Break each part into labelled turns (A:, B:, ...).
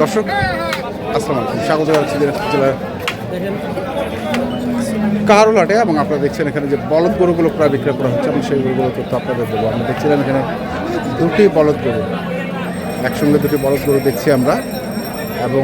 A: দর্শক, আসসালামু স্বাগত জানাচ্ছি জেলার এবং আপনারা দেখছেন এখানে যে বলদ গরুগুলো প্রায় বিক্রয় করা হচ্ছে এবং সেই গরুগুলো তথ্য আপনাদের দেবো। আমরা দেখছিলাম এখানে দুটি বলদ গরু। একসঙ্গে দুটি বলদ গরু দেখছি আমরা। এবং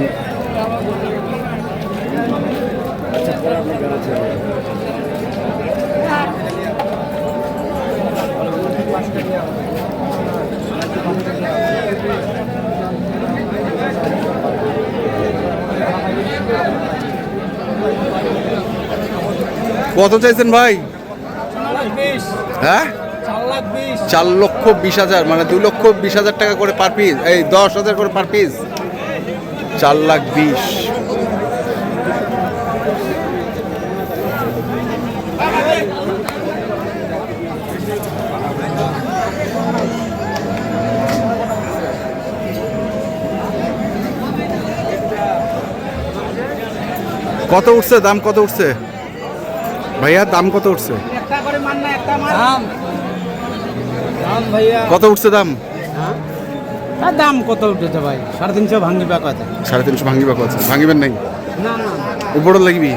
A: কত চাইছেন ভাই? হ্যাঁ? চার লক্ষ বিশ হাজার মানে দু লক্ষ বিশ হাজার টাকা করে পার পিস এই দশ হাজার করে পার পিস চার লাখ বিশ। কত উঠছে? দাম কত উঠছে? ভাইয়া দাম কত উঠছে?
B: দাম। দাম ভাইয়া।
A: কত উঠছে দাম?
B: আর দাম কত উঠেছে ভাই? সাড়ে তিনশো ভাঙ্গি ব্যাক আছে
A: সাড়ে তিনশো ভাঙ্গি ভাঙিবা কত? ভাঙিবেন নাই
B: না না
A: উপরে লাগবি?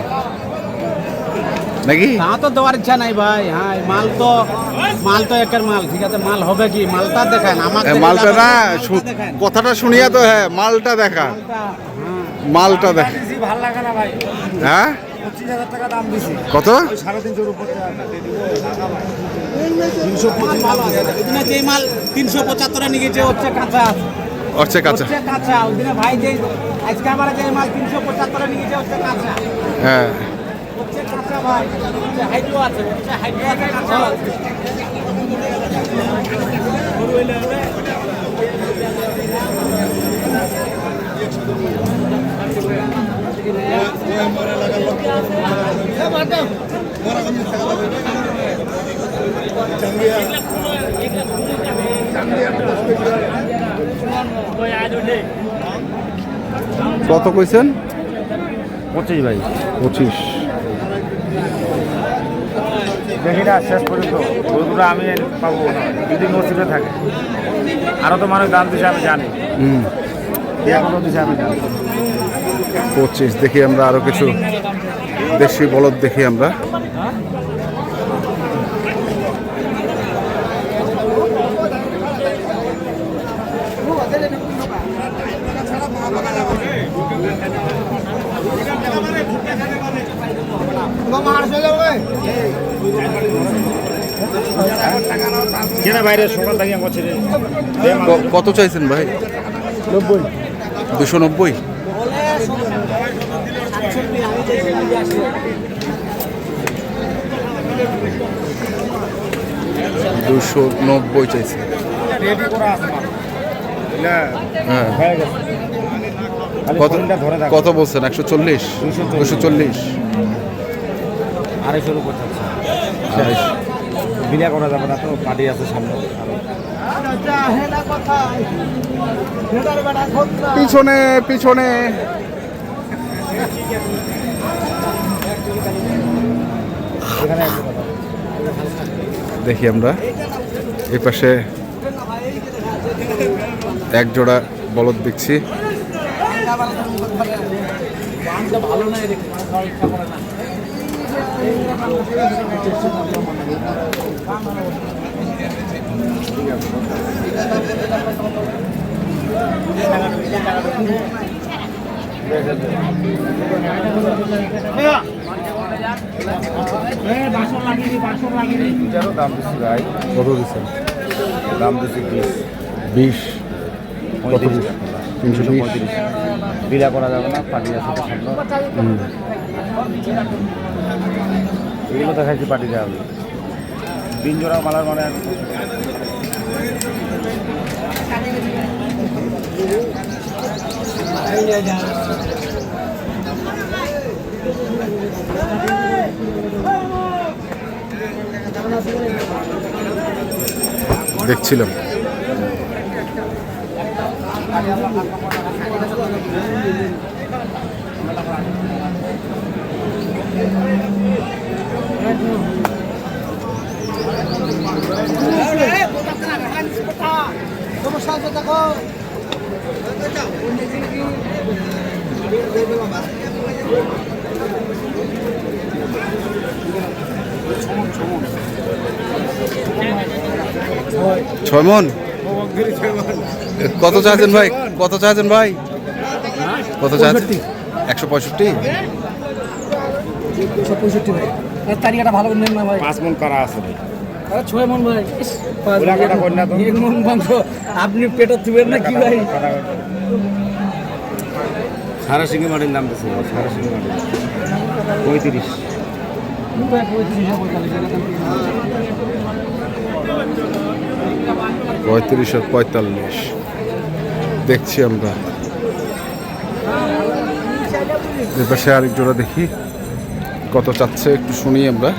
A: নাকি?
B: তা তো দেওয়ার ইচ্ছা নাই ভাই। হ্যাঁ মাল তো মাল তো একের মাল। ঠিক আছে মাল হবে কি? মালটা দেখান আমাকে
A: মালটা না কথাটা শুনিয়া তো হ্যাঁ মালটা দেখা।
B: মালটা, হ্যাঁ।
A: মালটা দেখা।
C: ভালো লাগে না ভাই।
A: হ্যাঁ?
C: পঁচিশ হাজার টাকা দাম দিছি।
A: কত?
B: মাল তিনশো পঁচাত্তরে নিয়ে গেছে হচ্ছে কাঁচা।
A: হচ্ছে কাঁচা।
B: কাঁচা। ওইদিনে ভাই যে আজকে আমার যে মাল তিনশো পঁচাত্তরে নিয়ে হচ্ছে কাঁচা।
A: হ্যাঁ।
B: হচ্ছে কাঁচা ভাই। হাইটও আছে হচ্ছে আছে কাঁচা
A: কত কইছেন?
C: পঁচিশ ভাই।
A: পঁচিশ।
C: দেখি না শেষ পর্যন্ত। ওইগুলো আমি পাবো না যদি নসিবে থাকে। আরও তো মানুষ দাম দিছে আমি জানি।
A: হুম। পঁচিশ দেখি আমরা আরও কিছু দেশি বলদ দেখি আমরা। কত চাইছেন ভাই?
C: নব্বই।
A: দুশো নব্বই? দুশো নব্বই চাইছে।
C: রেডি করা আছে মাল। এগুলা
A: হ্যাঁ। কত। কত বলছেন? একশো চল্লিশ? দুশো চল্লিশ।
C: আড়াইশোর উপর বিনা করা যাবে না তো পার্টি আছে সামনে।
A: পিছনে পিছনে। দেখি আমরা। এই পাশে এক জোড়া বলদ দেখছি।
C: এটারও দাম দিচ্ছি ভাই
A: কত দিচ্ছেন?
C: দাম দিচ্ছি বিশ।
A: বিশ? কত তিনশো
C: পঁয়ত্রিশ। বিলা করা যাবে না পার্টি আছে। এগুলো দেখাইছি পার্টি যাবে তিন জোড়া মালার মানে
A: দেখছিলাম
B: তোমার সাথে দেখো
A: ছয় মন কত চাইছেন ভাই? কত চাইছেন ভাই? কত চাইছেন? একশো পঁয়ষট্টি?
B: পঁয়ষট্টি ভাই। তারিখটা ভালো নেন না ভাই।
C: পাঁচ মন করা আছে
B: আরে ছয় মন। ভাই মন আপনি পেটে তুবেন না কি ভাই
C: সারা সিঙ্গি মাটির দাম দিচ্ছে সারা সিঙ্গি মাটি পঁয়ত্রিশ।
A: পঁয়ত্রিশ আর পঁয়তাল্লিশ। দেখছি আমরা। এর পাশে আরেক জোড়া দেখি। কত চাচ্ছে একটু শুনি আমরা।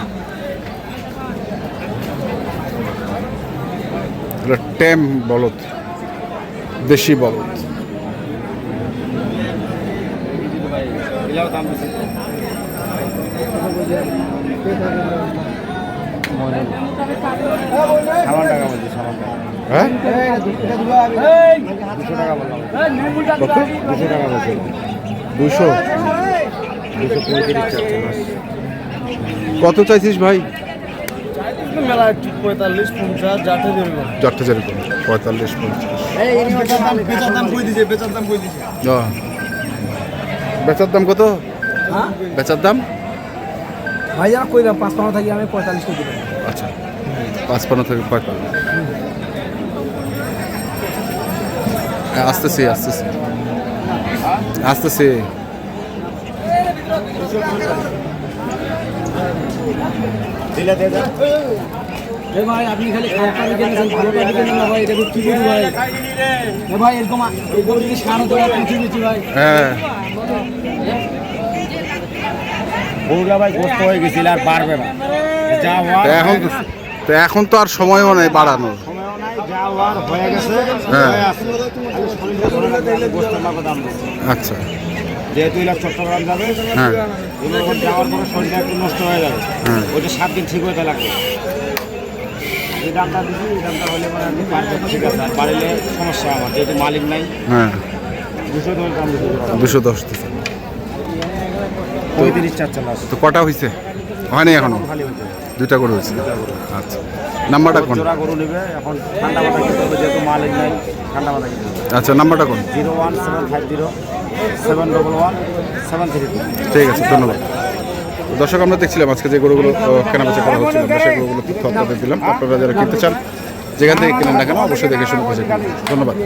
A: টেম বলদ, দেশি বলদ।
C: এটাও দাম দিচ্ছে সামান টাকা বলছি সামান টাকা
A: হ্যাঁ
C: দুশো টাকা বললাম
A: কত
C: দুশো টাকা বলছি
A: দুশো
C: দুশো পঁয়ত্রিশ চাচ্ছে মাস
A: কত চাইছিস ভাই
B: পঁয়তাল্লিশ পঞ্চাশ বেচার দাম
A: কত?
B: হ্যাঁ?
A: বেচার দাম?
B: ভাই কইলাম পাঁচ পাঁচ থাকি আমি পঁয়তাল্লিশ করে দিলাম।
A: আচ্ছা। পাঁচপান্ন থেকে পঁয়তাল্লিশ। হ্যাঁ, আসতেছি আসতেছি। আসতেছি।
C: দিলে
B: এ ভাই আপনি খালি খারাপ পাবি কিনেছেন ভালো পাবি কিনেন না ভাই এটা কি করি ভাই। এ ভাই এরকম এরকম যদি সানো তো পুঁছি দিচ্ছি ভাই।
A: হ্যাঁ।
C: ভাই গোস্ত হয়ে গেছিল আর পারবে না। যা
A: এখন তো তো এখন তো আর সময়ও নেই বাড়ানোর।
C: সময়ও নাই হয়ে
A: হ্যাঁ।
C: হয়ে
A: আচ্ছা।
C: যেহেতু চট্টগ্রাম যাবে
A: হ্যাঁ।
C: যাওয়ার পরে শরীরটা একটু নষ্ট হয়ে যাবে।
A: হ্যাঁ।
C: ওইটা সাত দিন ঠিক হতে লাগবে। এই দামটা দিচ্ছি এই দামটা হলে মানে আপনি পারবেন ঠিক আছে আর বাড়িলে সমস্যা আমার যেহেতু মালিক নাই।
A: হ্যাঁ।
C: দুশো দশ দাম দিতে
A: দুশো দশ দিচ্ছে
C: পঁয়ত্রিশ চার চালাস
A: তো কটা হয়েছে হয়নি
C: এখনও?
A: দুইটা করে হয়েছে আচ্ছা। নাম্বারটা কোন?
C: জোড়া গরু নেবে এখন ঠান্ডা মাথা কিনতে হবে যেহেতু মালিক নাই ঠান্ডা মাথা কিনতে হবে।
A: আচ্ছা নাম্বারটা কোন?
C: Zero one seven five zero seven double one seven three
A: ঠিক আছে ধন্যবাদ। দর্শক আমরা দেখছিলাম আজকে যে গরুগুলো কেনা কেনাবেচা করা হচ্ছিল সেই গরুগুলো তথ্য আপনাদের দিলাম। আপনারা যারা কিনতে চান যেখান থেকে কিনেন না কেন অবশ্যই দেখে শুনে খুঁজে ধন্যবাদ।